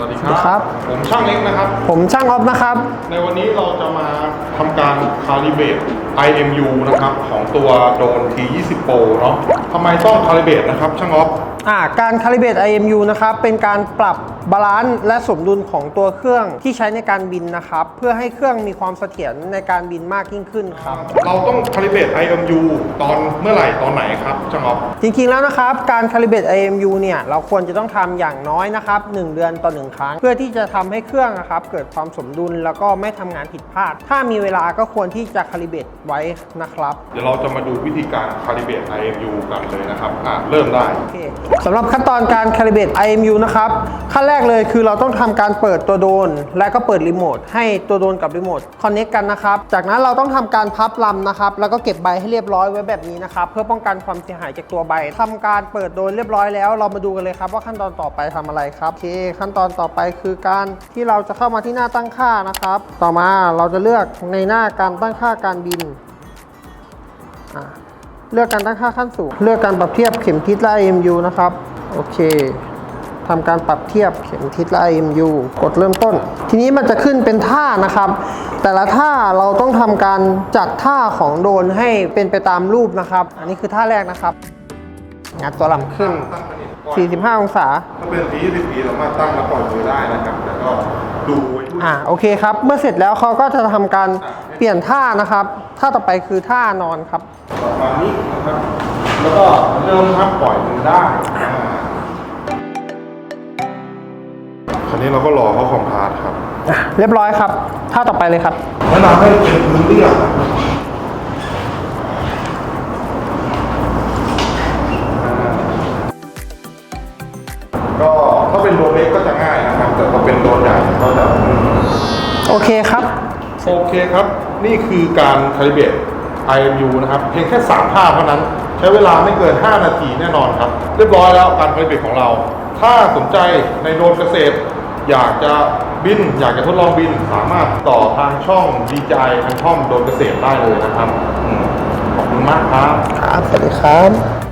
วัสดีคสวัสดีครัรับบผมช่างเล็กนะครับ ผมช่างออฟนะครับ ในวันนี้เราจะมาทำการคาลิเบต IMU นะครับ ของตัวโดรน T20 Pro เนาะทำไมต้องคาลิเบตนะครับ ช่างออฟอ่าการคาลิเบต IMU นะครับ เป็นการปรับบาลานซ์และสมดุลของตัวเครื่องที่ใช้ในการบินนะครับ เพื่อให้เครื่องมีความเสถียรในการบินมากยิ่งขึ้นครับ เราต้องคาลิเบต IMU ตอนเมื่อไหร่ตอนไหนครับช่างออฟจริงๆแล้วนะครับ การคาลิเบต IMU เนี่ยเราควรจะต้องทำอย่างน้อยนะครับ1เดือนต่อ1ครั้ง เพื่อที่จะทำให้เครื่องนะครับเกิดความสมดุลแล้วก็ไม่ทำงานผิดพลาด ถ้ามีเวลาก็ควรที่จะคาลิเบตไว้นะครับ เดี๋ยวเราจะมาดูวิธีการคาลิเบต IMU กันเลยนะครับอะเริ่มได้โอเคสำหรับขั้นตอนการ calibrate IMU นะครับขั้นแรกเลยคือเราต้องทำการเปิดตัวโดรนและก็เปิดรีโมทให้ตัวโดรนกับรีโมทคอนเน c t กันนะครับ จากนั้นเราต้องทำการพับลำนะครับแล้วก็เก็บใบให้เรียบร้อยไว้แบบนี้นะครับเพื่อป้องกันความเสียหายจากตัวใบทำการเปิดโดรนเรียบร้อยแล้ว เรามาดูกันเลยครับว่าขั้นตอนต่อไปทำอะไรครับโอเค ขั้นตอนต่อไปคือการที่เราจะเข้ามาที่หน้าตั้งค่านะครับ ต่อมาเราจะเลือกในหน้าการตั้งค่าการบินเลือกการตั้งค่าขั้นสูง เลือกการปรับเทียบเข็มทิศและ IMU นะครับ โอเค ทำการปรับเทียบเข็มทิศและ IMU กดเริ่มต้น ทีนี้มันจะขึ้นเป็นท่านะครับ แต่ละท่าเราต้องทำการจัดท่าของโดรนให้เป็นไปตามรูปนะครับ อันนี้คือท่าแรกนะครับ งัดตัวลำขึ้น 45 องศา ถ้าเป็น T20 ปีสามารถตั้งและปล่อยมือได้นะครับแต่ก็ดูไว้ด้วยอ่าโอเคครับ เมื่อเสร็จแล้วเขาก็จะทำการเปลี่ยนท่านะครับ ท่าต่อไปคือท่านอนครับ ประมาณนี้นะครับ แล้วก็เริ่มครับปล่อยมือได้อ่าครา วนี้เราก็รอเขาคอมพาร์ตครับอะเรียบร้อยครับท่าต่อไปเลยครับ แนะนำให้เป็นพื้นเรียบนะครับก็ถ้าเป็นโดรนเล็กก็จะง่ายนะครับ แต่พอเป็นโดรนใหญ่ก็จะโอเคครับ โอเคครับ นี่คือการคาลิเบต IMU นะครับเพียงแค่3ภาพเท่านั้น ใช้เวลาไม่เกิน 5 นาทีแน่นอนครับ เรียบร้อยแล้วการคาลิเบตของเรา ถ้าสนใจในโดรนเกษตร อยากจะบิน อยากจะทดลองบินสามารถต่อทางช่องดีใจทางช่องโดรนเกษตรได้เลยนะครับอืมขอบคุณมากครับ ครับ สวัสดีครับ